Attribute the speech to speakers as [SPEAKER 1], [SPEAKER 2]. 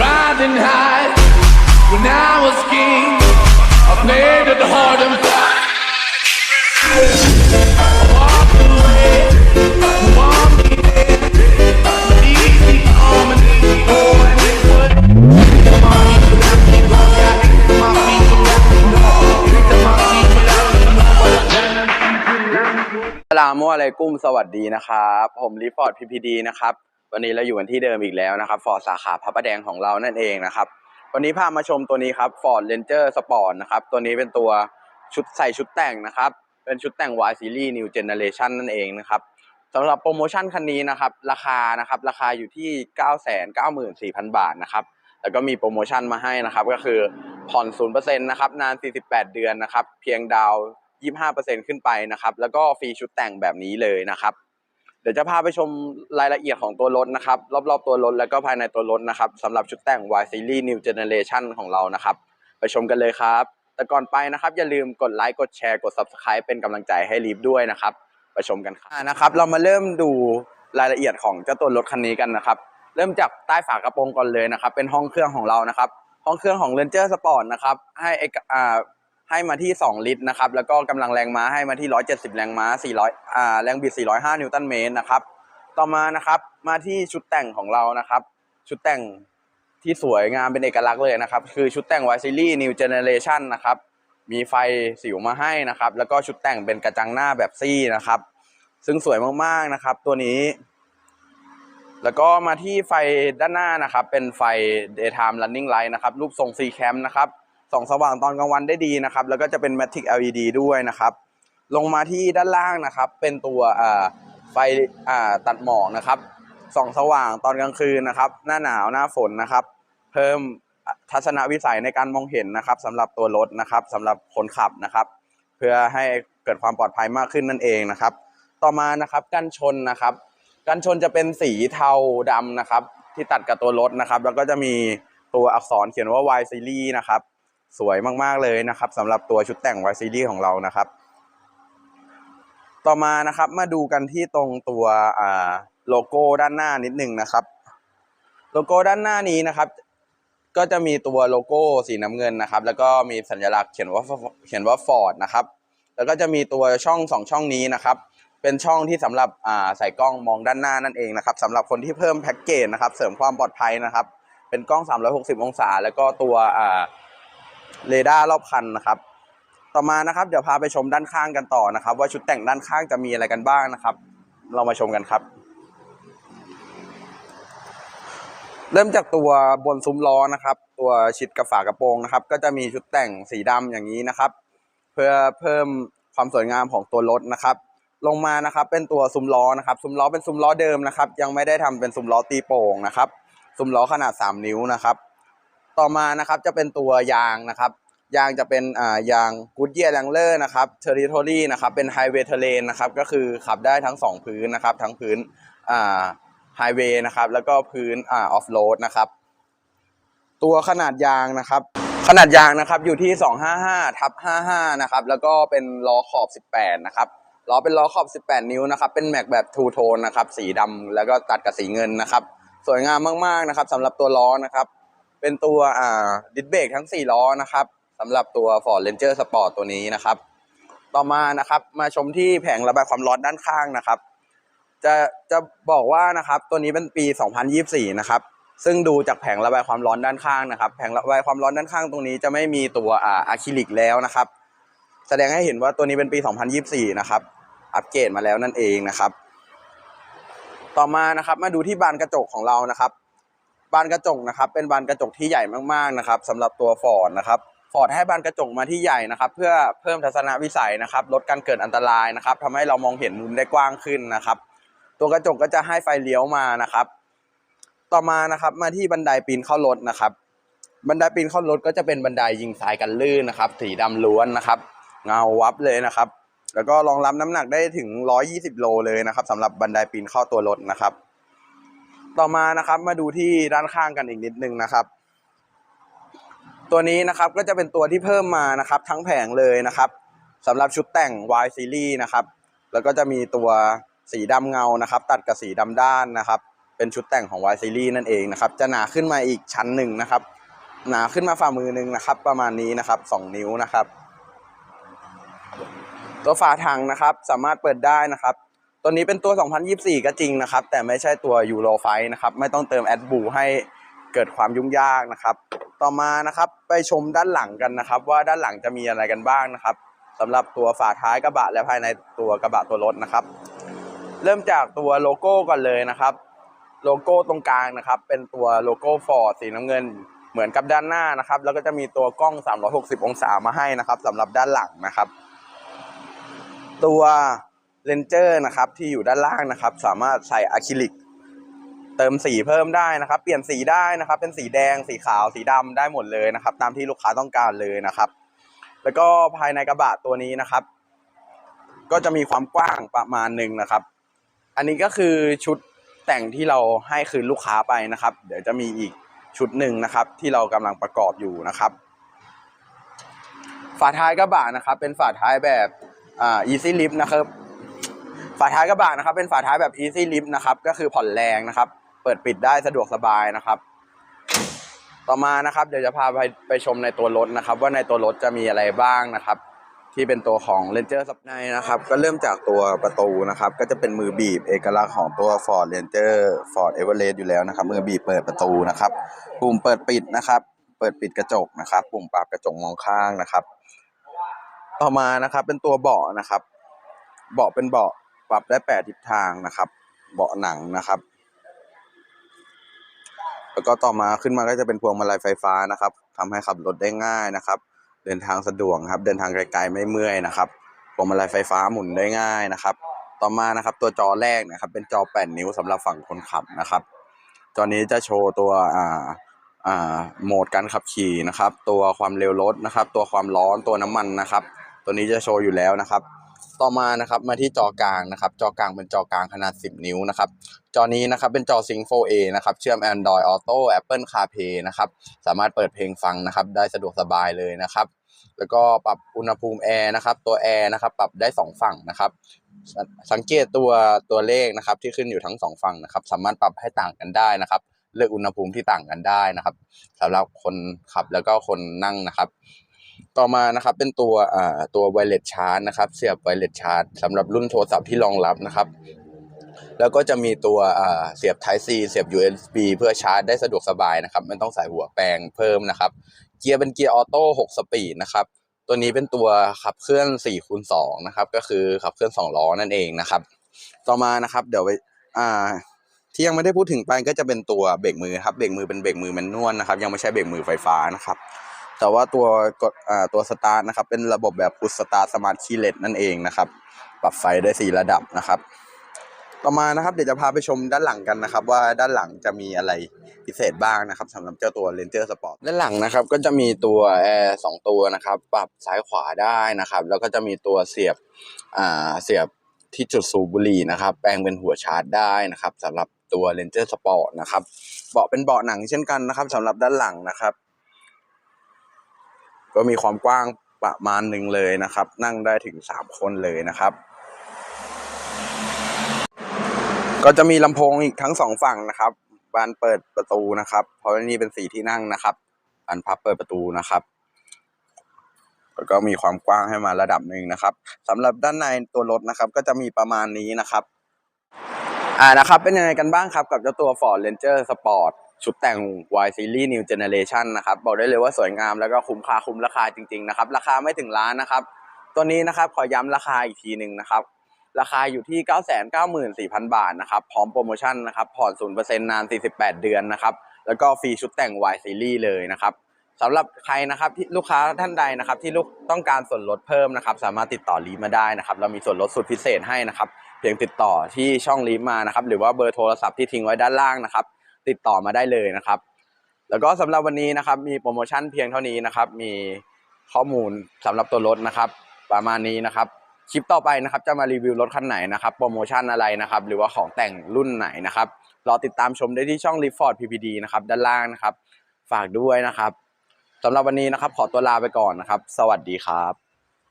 [SPEAKER 1] riding high. When I was king, I played it hard and fast. Walk away, want me there. Easy on me, oh, and it would. My people out there, yeah, my people out there, my people out there, know what I've done.
[SPEAKER 2] สลามอะลัยกุมสวัสดีนะครับ ผมรีพอร์ตพีพีดีนะครับ วันนี้เราอยู่กันที่เดิมอีกแล้วนะครับฟอร์ดสาขาพระประแดงของเรานั่นเองนะครับ วันนี้พามาชมตัวนี้ครับ Ford Ranger Sport นะครับ ตัวนี้เป็นตัวชุดใส่ชุดแต่งนะครับ เป็นชุดแต่ง Y Series New Generation นั่นเองนะครับสำหรับโปรโมชั่นคันนี้นะครับ ราคานะครับราคาอยู่ที่ 994,000 บาทนะครับ แล้วก็มีโปรโมชั่นมาให้นะครับ ก็คือผ่อน 0%นะครับ นาน 48 เดือนนะครับ เพียงดาวน์25%ขึ้นไปนะครับ แล้วก็ฟรีชุดแต่งแบบนี้เลยนะครับ เดี๋ยวจะพาไปชมรายละเอียดของตัวรถนะครับ รอบๆตัวรถแล้วก็ภายในตัวรถนะครับสำหรับชุดแต่ง Y Series New Generation ของเรานะครับ ไปชมกันเลยครับ แต่ก่อนไปนะครับ อย่าลืมกดไลค์กดแชร์กด Subscribe เป็นกำลังใจให้ลีฟด้วยนะครับ ไปชมกันครับนะครับ เรามาเริ่มดูรายละเอียดของเจ้าตัวรถคันนี้กันนะครับ เริ่มจากใต้ฝากระโปรงก่อนเลยนะครับ เป็นห้องเครื่องของเรานะครับ ห้องเครื่องของ Ranger Sport นะครับให้เอกอ่า ให้มาที่ 2 ลิตรนะครับ แล้วก็กำลังแรงม้าให้มาที่ 170 แรงม้า 400อ่าแรงบิด 405 นิวตันเมตรนะครับ ต่อมานะครับมาที่ชุดแต่งของเรานะครับ ชุดแต่งที่สวยงามเป็นเอกลักษณ์เลยนะครับ คือชุดแต่ง Y Series New Generation นะครับ มีไฟสิวมาให้นะครับ แล้วก็ชุดแต่งเป็นกระจังหน้าแบบซี่นะครับ ซึ่งสวยมากๆนะครับ ตัวนี้ แล้วก็มาที่ไฟด้านหน้านะครับ เป็นไฟ daytime running light นะครับ รูปทรง C cam นะครับ ส่องสว่างตอนกลางวันได้ดีนะครับ แล้วก็จะเป็น matic LED ด้วยนะครับ ลงมาที่ด้านล่างนะครับ เป็นตัวไฟตัดหมอกนะครับส่องสว่างตอนกลางคืนนะครับ หน้าหนาวหน้าฝนนะครับ เพิ่มทัศนวิสัยในการมองเห็นนะครับสำหรับตัวรถนะครับสำหรับคนขับนะครับ เพื่อให้เกิดความปลอดภัยมากขึ้นนั่นเองนะครับ ต่อมานะครับกันชนนะครับ กันชนจะเป็นสีเทาดำนะครับ ที่ตัดกับตัวรถนะครับ แล้วก็จะมีตัวอักษรเขียนว่า Y Series นะครับ สวยมากๆเลยนะครับสำหรับตัวชุดแต่ง Y Series ของเรานะครับ ต่อมานะครับมาดูกันที่ตรงตัวโลโก้ด้านหน้านิดหนึ่งนะครับ โลโก้ด้านหน้านี้นะครับ ก็จะมีตัวโลโก้สีน้ำเงินนะครับ แล้วก็มีสัญลักษณ์เขียนว่าเขียนว่า Ford นะครับ แล้วก็จะมีตัวช่องสองช่องนี้นะครับเป็นช่องที่สำหรับใส่กล้องมองด้านหน้านั่นเองนะครับสำหรับคนที่เพิ่มแพ็กเกจนะครับ เสริมความปลอดภัยนะครับ เป็นกล้อง 360 องศา แล้วก็ตัว เรดาร์รอบคันนะครับ ต่อมานะครับ เดี๋ยวพาไปชมด้านข้างกันต่อนะครับ ว่าชุดแต่งด้านข้างจะมีอะไรกันบ้างนะครับ เรามาชมกันครับ เริ่มจากตัวบนซุ้มล้อนะครับ ตัวชิดกับฝากระโปรงนะครับ ก็จะมีชุดแต่งสีดำอย่างนี้นะครับ เพื่อเพิ่มความสวยงามของตัวรถนะครับ ลงมานะครับเป็นตัวซุ้มล้อนะครับซุ้มล้อเป็นซุ้มล้อเดิมนะครับ ยังไม่ได้ทำเป็นซุ้มล้อตีโป่งนะครับซุ้มล้อขนาด 3 นิ้วนะครับ ต่อมานะครับจะเป็นตัวยางนะครับยางจะเป็นอ่ายางกูดเยียร์แลงเลอร์นะครับเทอริทอรี่นะครับเป็นไฮเวย์เทเลนนะครับก็คือขับได้ทั้ง 2 พื้นนะครับทั้งพื้นอ่าไฮเวย์นะครับแล้วก็พื้นอ่าออฟโรดนะครับตัวขนาดยางนะครับขนาดยางนะครับอยู่ที่ 255ทับ55นะครับแล้วก็เป็นล้อขอบ 18นะครับล้อเป็นล้อขอบ 18 นิ้วนะครับเป็นแม็กแบบทูโทนนะครับสีดำแล้วก็ตัดกับสีเงินนะครับสวยงามมากๆนะครับสำหรับตัวล้อนะครับ เป็นตัวอ่าดิสเบรกทั้ง 4 ล้อนะครับสำหรับตัว Ford Ranger Sport ตัวนี้นะครับ ต่อมานะครับมาชมที่แผงระบายความร้อนด้านข้างนะครับ จะจะบอกว่านะครับตัวนี้เป็นปี 2024 นะครับซึ่งดูจากแผงระบายความร้อนด้านข้างนะครับ แผงระบายความร้อนด้านข้างตรงนี้จะไม่มีตัวอ่าอะคริลิกแล้วนะครับ แสดงให้เห็นว่าตัวนี้เป็นปี 2024 นะครับ อัปเกรดมาแล้วนั่นเองนะครับ ต่อมานะครับมาดูที่บานกระจกของเรานะครับ บานกระจกนะครับ เป็นบานกระจกที่ใหญ่มากๆนะครับสำหรับตัวฟอร์ดนะครับฟอร์ดให้บานกระจกมาที่ใหญ่นะครับ เพื่อเพิ่มทัศนวิสัยนะครับลดการเกิดอันตรายนะครับทำให้เรามองเห็นมุมได้กว้างขึ้นนะครับ ตัวกระจกก็จะให้ไฟเลี้ยวมานะครับ ต่อมานะครับมาที่บันไดปีนเข้ารถนะครับ บันไดปีนเข้ารถก็จะเป็นบันไดยิงสายกันลื่นนะครับ สีดำล้วนนะครับ เงาวับเลยนะครับ แล้วก็รองรับน้ำหนักได้ถึง 120 โลเลยนะครับสำหรับบันไดปีนเข้าตัวรถนะครับ ต่อมานะครับมาดูที่ด้านข้างกันอีกนิดนึงนะครับ ตัวนี้นะครับก็จะเป็นตัวที่เพิ่มมานะครับ ทั้งแผงเลยนะครับสำหรับชุดแต่ง Y Series นะครับ แล้วก็จะมีตัวสีดำเงานะครับ ตัดกับสีดำด้านนะครับ เป็นชุดแต่งของ Y Series นั่นเองนะครับ จะหนาขึ้นมาอีกชั้นหนึ่งนะครับ หนาขึ้นมาฝ่ามือหนึ่งนะครับ ประมาณนี้นะครับสองนิ้วนะครับ ตัวฝาถังนะครับ สามารถเปิดได้นะครับ ตัวนี้เป็นตัว 2024 ก็จริงนะครับ แต่ไม่ใช่ตัวยูโรไฟนะครับ ไม่ต้องเติมแอดบูให้เกิดความยุ่งยากนะครับ ต่อมานะครับไปชมด้านหลังกันนะครับ ว่าด้านหลังจะมีอะไรกันบ้างนะครับสำหรับตัวฝาท้ายกระบะและภายในตัวกระบะตัวรถนะครับ เริ่มจากตัวโลโก้ก่อนเลยนะครับ โลโก้ตรงกลางนะครับ เป็นตัวโลโก้ฟอร์ดสีน้ำเงิน เหมือนกับด้านหน้านะครับ แล้วก็จะมีตัวกล้อง 360 องศามาให้นะครับสำหรับด้านหลังนะครับ ตัว เลนเจอร์นะครับที่อยู่ด้านล่างนะครับ สามารถใส่อะคริลิก เติมสีเพิ่มได้นะครับ เปลี่ยนสีได้นะครับ เป็นสีแดงสีขาวสีดำได้หมดเลยนะครับ ตามที่ลูกค้าต้องการเลยนะครับ แล้วก็ภายในกระบะตัวนี้นะครับ ก็จะมีความกว้างประมาณหนึ่งนะครับ อันนี้ก็คือชุดแต่งที่เราให้คืนลูกค้าไปนะครับ เดี๋ยวจะมีอีกชุดหนึ่งนะครับ ที่เรากำลังประกอบอยู่นะครับ ฝาท้ายกระบะนะครับ เป็นฝาท้ายแบบอ่า easy lift นะครับ ฝาท้ายกระบะนะครับเป็นฝาท้ายแบบ easy lift นะครับก็คือผ่อนแรงนะครับ เปิดปิดได้สะดวกสบายนะครับ ต่อมานะครับเดี๋ยวจะพาไปไปชมในตัวรถนะครับ ว่าในตัวรถจะมีอะไรบ้างนะครับ ที่เป็นตัวของ Ranger ซับในนะครับ ก็เริ่มจากตัวประตูนะครับ ก็จะเป็นมือบีบเอกลักษณ์ของตัว Ford Ranger Ford Everest อยู่แล้วนะครับ มือบีบเปิดประตูนะครับปุ่มเปิดปิดนะครับ เปิดปิดกระจกนะครับ ปุ่มปรับกระจกมองข้างนะครับ ต่อมานะครับเป็นตัวเบาะนะครับ เบาะเป็นเบาะ ปรับได้แปดทิศทางนะครับ เบาะหนังนะครับ แล้วก็ต่อมาขึ้นมาก็จะเป็นพวงมาลัยไฟฟ้านะครับทำให้ขับรถได้ง่ายนะครับ เดินทางสะดวกครับ เดินทางไกลๆไม่เมื่อยนะครับ พวงมาลัยไฟฟ้าหมุนได้ง่ายนะครับ ต่อมานะครับตัวจอแรกนะครับ เป็นจอ 8 นิ้วสำหรับฝั่งคนขับนะครับจอนี้จะโชว์ตัวอ่าอ่าโหมดการขับขี่นะครับ ตัวความเร็วรถนะครับ ตัวความร้อนตัวน้ำมันนะครับ ตัวนี้จะโชว์อยู่แล้วนะครับ ต่อมานะครับมาที่จอกลางนะครับจอกลางเป็นจอกลางขนาด 10 นิ้วนะครับจอนี้นะครับเป็นจอ Sync 4A นะครับเชื่อม Android Auto Apple CarPlay นะครับสามารถเปิดเพลงฟังนะครับได้สะดวกสบายเลยนะครับแล้วก็ปรับอุณหภูมิแอร์นะครับตัวแอร์นะครับปรับได้สองฝั่งนะครับสังสังเกตตัวตัวเลขนะครับที่ขึ้นอยู่ทั้งสองฝั่งนะครับสามารถปรับให้ต่างกันได้นะครับเลือกอุณหภูมิที่ต่างกันได้นะครับสำหรับคนขับแล้วก็คนนั่งนะครับ ต่อมานะครับเป็นตัวอ่าตัวไวเลสชาร์จนะครับ เสียบไวเลสชาร์จสำหรับรุ่นโทรศัพท์ที่รองรับนะครับ แล้วก็จะมีตัวอ่าเสียบ Type C เสียบ USB เพื่อชาร์จได้สะดวกสบายนะครับไม่ต้องใส่หัวแปลงเพิ่มนะครับ เกียร์เป็นเกียร์ออโต้6สปีดนะครับตัวนี้เป็นตัวขับเคลื่อน4คูณ2นะครับก็คือขับเคลื่อน2ล้อนั่นเองนะครับ ต่อมานะครับเดี๋ยวไปอ่าที่ยังไม่ได้พูดถึงไปก็จะเป็นตัวเบรกมือครับเบรกมือเป็นเบรกมือแมนนวลนะครับ ยังไม่ใช่เบรกมือไฟฟ้านะครับ แต่ว่าตัวกดอ่าตัวสตาร์ทนะครับเป็นระบบแบบพุชสตาร์สมาร์ทคีเลสนั่นเองนะครับ ปรับไฟได้สี่ระดับนะครับ ต่อมานะครับเดี๋ยวจะพาไปชมด้านหลังกันนะครับ ว่าด้านหลังจะมีอะไรพิเศษบ้างนะครับสำหรับเจ้าตัว Ranger Sport ด้านหลังนะครับก็จะมีตัวแอร์สองตัวนะครับ ปรับซ้ายขวาได้นะครับ แล้วก็จะมีตัวเสียบอ่าเสียบที่จุดสูบบุหรี่นะครับ แปลงเป็นหัวชาร์จได้นะครับสำหรับตัว Ranger Sport นะครับ เบาะเป็นเบาะหนังเช่นกันนะครับสำหรับด้านหลังนะครับ ก็มีความกว้างประมาณหนึ่งเลยนะครับ นั่งได้ถึงสามคนเลยนะครับ ก็จะมีลำโพงอีกทั้งสองฝั่งนะครับบานเปิดประตูนะครับ เพราะนี่เป็นสีที่นั่งนะครับบานพับเปิดประตูนะครับแล้วก็มีความกว้างให้มาระดับหนึ่งนะครับสำหรับด้านในตัวรถนะครับ ก็จะมีประมาณนี้นะครับ อ่านะครับ เป็นยังไงกันบ้างครับกับเจ้าตัว Ford Ranger Sport ชุดแต่ง Y Series New Generation นะครับ บอกได้เลยว่าสวยงามแล้วก็คุ้มค่าคุ้มราคาจริงๆนะครับ ราคาไม่ถึงล้านนะครับ ตัวนี้นะครับขอย้ำราคาอีกทีหนึ่งนะครับ ราคาอยู่ที่ 994,000 บาทนะครับพร้อมโปรโมชั่นนะครับผ่อน0%นาน 48 เดือนนะครับแล้วก็ฟรีชุดแต่ง Y Series เลยนะครับสำหรับใครนะครับที่ลูกค้าท่านใดนะครับ ที่ลูกต้องการส่วนลดเพิ่มนะครับ สามารถติดต่อลีมาได้นะครับ เรามีส่วนลดสุดพิเศษให้นะครับ เพียงติดต่อที่ช่องลีมานะครับ หรือว่าเบอร์โทรศัพท์ที่ทิ้งไว้ด้านล่างนะครับ ติดต่อมาได้เลยนะครับ แล้วก็สำหรับวันนี้นะครับ มีโปรโมชั่นเพียงเท่านี้นะครับ มีข้อมูลสำหรับตัวรถนะครับ ประมาณนี้นะครับคลิปต่อไปนะครับจะมารีวิวรถคันไหนนะครับโปรโมชั่นอะไรนะครับ หรือว่าของแต่งรุ่นไหนนะครับรอติดตามชมได้ที่ช่อง r e f o r d PPD นะครับด้านล่างนะครับ ฝากด้วยนะครับสำหรับวันนี้นะครับ ขอตัวลาไปก่อนนะครับ สวัสดีครับ